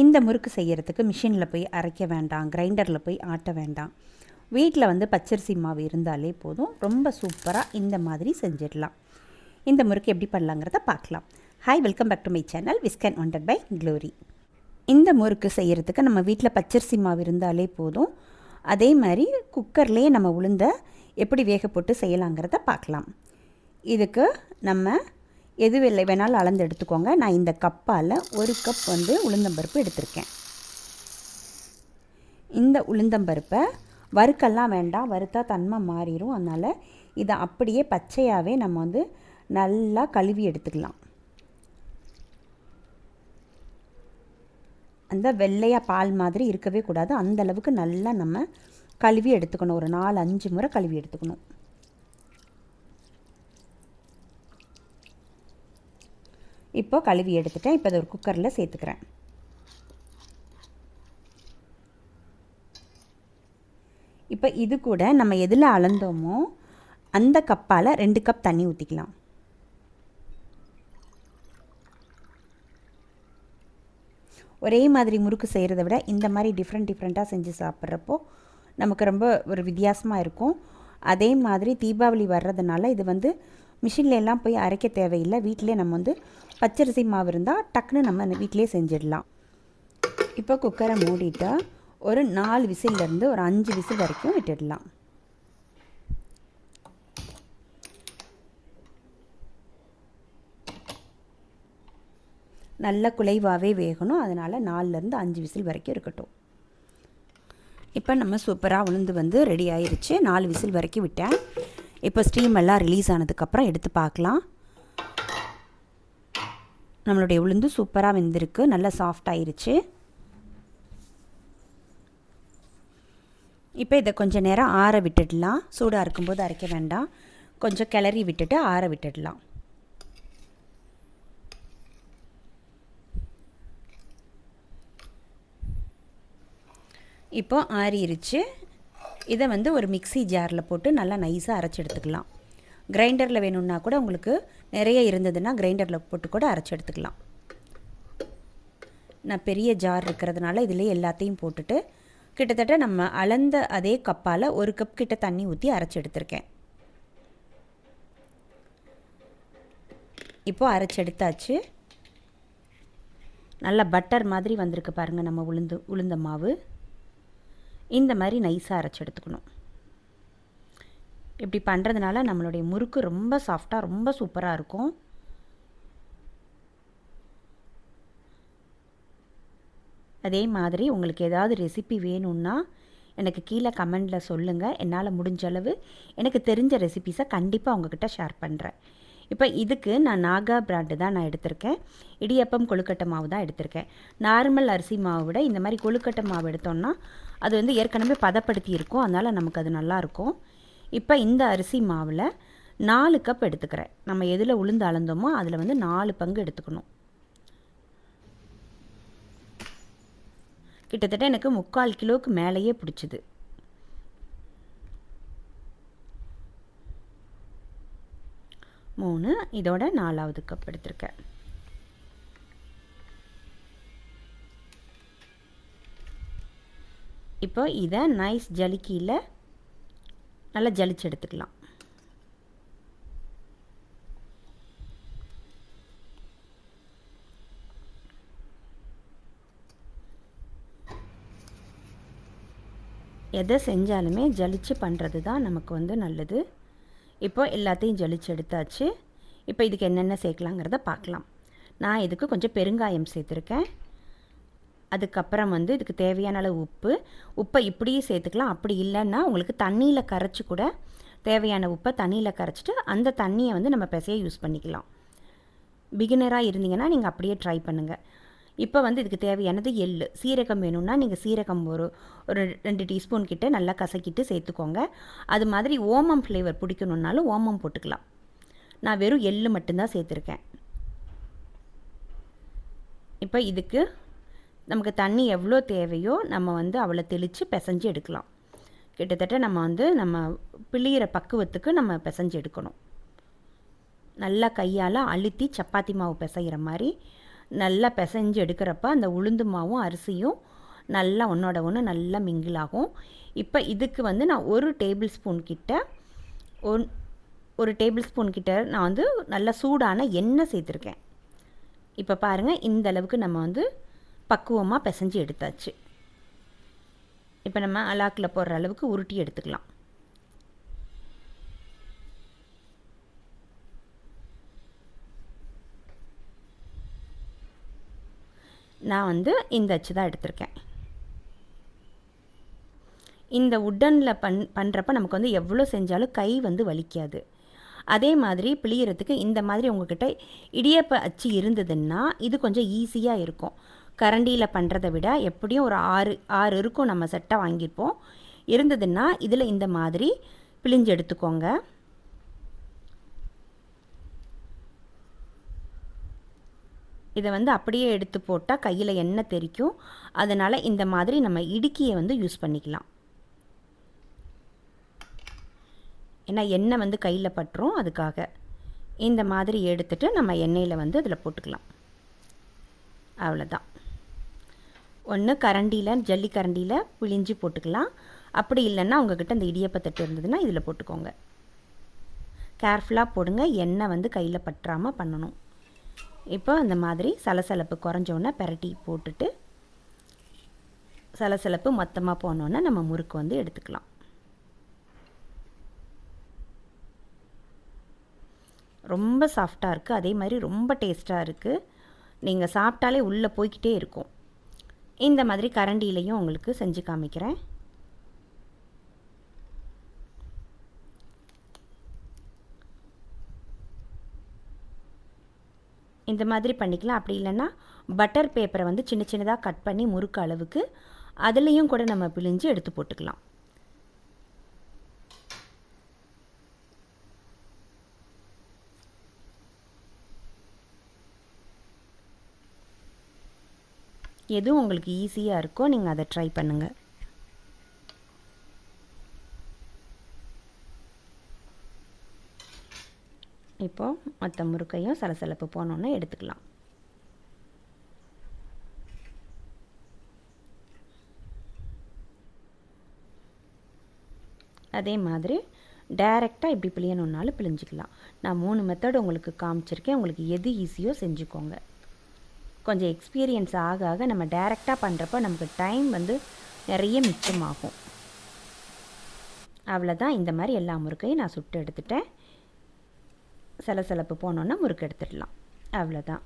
இந்த முறுக்கு செய்கிறதுக்கு மிஷினில் போய் அரைக்க வேண்டாம் கிரைண்டரில் போய் ஆட்ட வேண்டாம். வீட்டில் வந்து பச்சரிசி மாவு இருந்தாலே போதும். ரொம்ப சூப்பராக இந்த மாதிரி செஞ்சிடலாம். இந்த முறுக்கு எப்படி பண்ணலாங்கிறத பார்க்கலாம். Hi welcome back to my channel whisk and wonder by Glory இந்த முறுக்கு செய்கிறதுக்கு நம்ம வீட்டில் பச்சரிசி மாவு இருந்தாலே போதும். அதே மாதிரி குக்கர்லேயே நம்ம உளுந்த எப்படி வேக போட்டு செய்யலாங்கிறத பார்க்கலாம். இதுக்கு நம்ம எது வெள்ளை வேணாலும் அளந்து எடுத்துக்கோங்க. நான் இந்த கப்பால் ஒரு கப் வந்து உளுந்தம்பருப்பு எடுத்திருக்கேன். இந்த உளுந்தம்பருப்பை வறுக்கெல்லாம் வேண்டாம். வறுத்தா தன்மை மாறிடும் அதனால் இதை அப்படியே பச்சையாகவே நம்ம வந்து நல்லா கழுவி எடுத்துக்கலாம். அந்த வெள்ளையாக பால் மாதிரி இருக்கவே கூடாது. அந்தளவுக்கு நல்லா நம்ம கழுவி எடுத்துக்கணும். ஒரு நாலு அஞ்சு முறை கழுவி எடுத்துக்கணும். இப்போ கழுவி எடுத்துட்டேன். இப்போ அதை ஒரு குக்கரில் சேர்த்துக்கிறேன். இப்போ இது கூட நம்ம எதில் அளந்தோமோ அந்த கப்பால் ரெண்டு கப் தண்ணி ஊற்றிக்கலாம் ஒரே மாதிரி முறுக்கு செய்கிறத விட இந்த மாதிரி டிஃப்ரெண்ட் டிஃப்ரெண்ட்டாக செஞ்சு சாப்பிட்றப்போ நமக்கு ரொம்ப ஒரு வித்தியாசமாக இருக்கும். அதே மாதிரி தீபாவளி வர்றதுனால இது வந்து மிஷினில் எல்லாம் போய் அரைக்க தேவையில்லை. வீட்டிலே நம்ம வந்து பச்சரிசி மாவு இருந்தால் டக்குன்னு நம்ம வீட்டிலே செஞ்சிடலாம். இப்போ குக்கரை மூடிட்டு ஒரு நாலு விசிலேருந்து ஒரு அஞ்சு விசில் வரைக்கும் விட்டுடலாம். நல்ல குலைவாகவே வேகணும். அதனால் நாலுலேருந்து அஞ்சு விசில் வரைக்கும் இருக்கட்டும். இப்போ நம்ம சூப்பராக உளுந்து வந்து ரெடி ஆயிருச்சு. நாலு விசில் வரைக்கும் விட்டேன். இப்போ ஸ்டீம் எல்லாம் ரிலீஸ் ஆனதுக்கப்புறம் எடுத்து பார்க்கலாம். நம்மளுடைய உளுந்து சூப்பராக வெந்திருக்கு. நல்லா சாஃப்ட் ஆயிருச்சு. இப்போ இதை கொஞ்சம் நேரம் ஆற விட்டுடலாம். சூடாக இருக்கும்போது அரைக்க வேண்டாம். கொஞ்சம் கிளறி விட்டுட்டு ஆற விட்டுடலாம். இப்போ ஆறிருச்சு. இதை வந்து ஒரு மிக்சி ஜாரில் போட்டு நல்லா நைஸாக அரைச்சி எடுத்துக்கலாம். கிரைண்டரில் வேணும்னா கூட உங்களுக்கு நிறைய இருந்ததுன்னா கிரைண்டரில் போட்டு கூட அரைச்சி எடுத்துக்கலாம். நான் பெரிய ஜார் இருக்கிறதுனால இதிலே எல்லாத்தையும் போட்டுட்டு கிட்டத்தட்ட நம்ம அளந்த அதே கப்பால் ஒரு கப் கிட்ட தண்ணி ஊற்றி அரைச்சி எடுத்திருக்கேன். இப்போது அரைச்சி எடுத்தாச்சு. நல்லா பட்டர் மாதிரி வந்திருக்கு பாருங்கள் நம்ம உளுந்து உளுந்த மாவு. இந்த மாதிரி நைஸாக அரைச்சி எடுத்துக்கணும். இப்படி பண்ணுறதுனால நம்மளுடைய முறுக்கு ரொம்ப சாஃப்டாக ரொம்ப சூப்பராக இருக்கும். அதே மாதிரி உங்களுக்கு ஏதாவது ரெசிபி வேணும்னா எனக்கு கீழே கமெண்டில் சொல்லுங்கள் என்னால் முடிஞ்ச அளவு எனக்கு தெரிஞ்ச ரெசிபீஸை கண்டிப்பாக உங்ககிட்ட ஷேர் பண்ணுறேன் இப்போ இதுக்கு நான் நாகா பிராண்டு தான் நான் எடுத்திருக்கேன். இடியப்பம் கொழுக்கட்டை மாவு தான் எடுத்திருக்கேன். நார்மல் அரிசி மாவை விட இந்த மாதிரி கொழுக்கட்டை மாவு எடுத்தோம்னா அது வந்து ஏற்கனவே பதப்படுத்தி இருக்கும். அதனால் நமக்கு அது நல்லாயிருக்கும் இப்போ இந்த அரிசி மாவில் நாலு கப் எடுத்துக்கிறேன். நம்ம எதில் உளுந்து அளந்தோமோ அதில் வந்து நாலு பங்கு எடுத்துக்கணும். கிட்டத்தட்ட எனக்கு முக்கால் கிலோவுக்கு மேலேயே பிடிச்சிது. மூணு இதோட நாலாவது கப் எடுத்திருக்கேன். இப்போ இதை நைஸ் ஜலிக்கியில் நல்லா ஜலிச்சு எடுத்துக்கலாம். எதை செஞ்சாலுமே ஜலிச்சு பண்ணுறது தான் நமக்கு வந்து நல்லது. இப்போ எல்லாத்தையும் ஜலிச்சு எடுத்தாச்சு. இப்போ இதுக்கு என்னென்ன சேர்க்கலாங்கிறத பார்க்கலாம். நான் இதுக்கு கொஞ்சம் பெருங்காயம் சேர்த்துருக்கேன். அதுக்கப்புறம் வந்து இதுக்கு தேவையான அளவு உப்பு. உப்பை இப்படியே சேர்த்துக்கலாம். அப்படி இல்லைன்னா உங்களுக்கு தண்ணியில் கரைச்சி கூட தேவையான உப்பை தண்ணியில் கரைச்சிட்டு அந்த தண்ணியை வந்து நம்ம பெசையை யூஸ் பண்ணிக்கலாம். பிகினராக இருந்தீங்கன்னா நீங்கள் அப்படியே ட்ரை பண்ணுங்கள் இப்போ வந்து இதுக்கு தேவையானது எள். சீரகம் வேணும்னா நீங்கள் சீரகம் ஒரு ஒரு ரெண்டு டீஸ்பூன் கிட்டே நல்லா கசக்கிட்டு சேர்த்துக்கோங்க. அது மாதிரி ஓமம் ஃப்ளேவர் பிடிக்கணுன்னாலும் ஓமம் போட்டுக்கலாம். நான் வெறும் எள்ளு மட்டும்தான் சேர்த்துருக்கேன். இப்போ இதுக்கு நமக்கு தண்ணி எவ்வளோ தேவையோ நம்ம வந்து அவ்வளோ தெளித்து பிசைஞ்சு எடுக்கலாம். கிட்டத்தட்ட நம்ம வந்து நம்ம பிழியிற பக்குவத்துக்கு நம்ம பிசைஞ்சு எடுக்கணும். நல்லா கையால் அழுத்தி சப்பாத்தி மாவு பிசைகிற மாதிரி நல்லா பிசைஞ்சு எடுக்கிறப்ப அந்த உளுந்து மாவும் அரிசியும் நல்லா ஒன்றோட ஒன்று நல்லா மிங்கிள் ஆகும். இப்போ இதுக்கு வந்து நான் ஒரு டேபிள் ஸ்பூன் கிட்ட ஒன் ஒரு டேபிள் ஸ்பூன் கிட்ட நான் வந்து நல்லா சூடான எண்ணெய் சேர்த்துருக்கேன். இப்போ பாருங்கள் இந்த அளவுக்கு நம்ம வந்து பக்குவமாக பிசைஞ்சு எடுத்தாச்சு. இப்போ நம்ம அலாக்கில் போடுற அளவுக்கு உருட்டி எடுத்துக்கலாம். நான் வந்து இந்த அச்சு தான் எடுத்திருக்கேன். இந்த உட்டனில் பண் பண்ணுறப்ப நமக்கு வந்து எவ்வளோ செஞ்சாலும் கை வந்து வலிக்காது. அதே மாதிரி பிழியறதுக்கு இந்த மாதிரி உங்ககிட்ட இடியப்ப அச்சு இருந்ததுன்னா இது கொஞ்சம் ஈஸியாக இருக்கும். கரண்டியில் பண்ணுறதை விட எப்படியும் ஒரு ஆறு ஆறு இருக்கும் நம்ம செட்டாக வாங்கியிருப்போம். இருந்ததுன்னா இதில் இந்த மாதிரி பிழிஞ்சு எடுத்துக்கோங்க. இதை வந்து அப்படியே எடுத்து போட்டால் கையில் எண்ணெய் தெரிக்கும். அதனால் இந்த மாதிரி நம்ம இடுக்கியை வந்து யூஸ் பண்ணிக்கலாம். ஏன்னா எண்ணெய் வந்து கையில் பட்டுரும். அதுக்காக இந்த மாதிரி எடுத்துட்டு நம்ம எண்ணெயில் வந்து அதில் போட்டுக்கலாம். அவ்வளோதான் ஒன்று கரண்டியில் ஜல்லி கரண்டியில் பிழிஞ்சு போட்டுக்கலாம். அப்படி இல்லைன்னா உங்ககிட்ட அந்த இடியப்பத்தட்டு இருந்ததுன்னா இதில் போட்டுக்கோங்க. கேர்ஃபுல்லாக போடுங்க. எண்ணெய் வந்து கையில் பற்றாமல் பண்ணணும். இப்போ அந்த மாதிரி சலசலப்பு குறைஞ்சோன்னே பெரட்டி போட்டுட்டு சலசலப்பு மொத்தமாக போனோன்னே நம்ம முறுக்கு வந்து எடுத்துக்கலாம். ரொம்ப சாஃப்டாக இருக்குது அதே மாதிரி ரொம்ப டேஸ்ட்டாக இருக்குது நீங்கள் சாப்பிட்டாலே உள்ளே போய்கிட்டே இருக்கும். இந்த மாதிரி கரண்டிலையும் உங்களுக்கு செஞ்சு காமிக்கிறேன். இந்த மாதிரி பண்ணிக்கலாம். அப்படி இல்லைன்னா பட்டர் பேப்பரை வந்து சின்ன சின்னதாக கட் பண்ணி முறுக்கு அளவுக்கு அதுலேயும் கூட நம்ம பிழிஞ்சு எடுத்து போட்டுக்கலாம். எதுவும் உங்களுக்கு ஈஸியாக இருக்கோ நீங்கள் அதை ட்ரை பண்ணுங்கள் இப்போது மற்ற முறுக்கையும் சலசலப்பு போனோன்னே எடுத்துக்கலாம். அதே மாதிரி டைரெக்டாக இப்படி பிழியணுன்னாலும் பிழிஞ்சிக்கலாம். நான் மூணு மெத்தட் உங்களுக்கு காமிச்சிருக்கேன். உங்களுக்கு எது ஈஸியோ செஞ்சுக்கோங்க. கொஞ்சம் எக்ஸ்பீரியன்ஸ் ஆக ஆக நம்ம டைரெக்டாக பண்ணுறப்போ நமக்கு டைம் வந்து நிறைய மிச்சமாகும். அவ்வளோதான் இந்த மாதிரி எல்லா முறுக்கையும் நான் சுட்டு எடுத்துட்டேன். சலசலப்பு போனோன்னா முறுக்கு எடுத்துடலாம். அவ்வளோதான்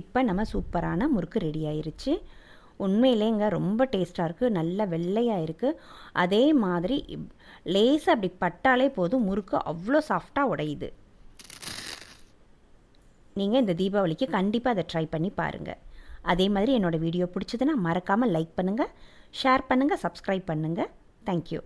இப்போ நம்ம சூப்பரான முறுக்கு ரெடி ஆயிருச்சு. உண்மையிலேங்க ரொம்ப டேஸ்ட்டாக இருக்குது நல்ல வெள்ளையாக இருக்குது அதே மாதிரி லேசாக அப்படி பட்டாலே போதும். முறுக்கு அவ்வளோ சாஃப்டாக உடையுது. நீங்கள் இந்த தீபாவளிக்கு கண்டிப்பாக அதை ட்ரை பண்ணி பாருங்கள் அதே மாதிரி என்னோடய வீடியோ பிடிச்சதுன்னா மறக்காமல் லைக் பண்ணுங்கள் ஷேர் பண்ணுங்கள் சப்ஸ்கிரைப் பண்ணுங்கள் தேங்க்யூ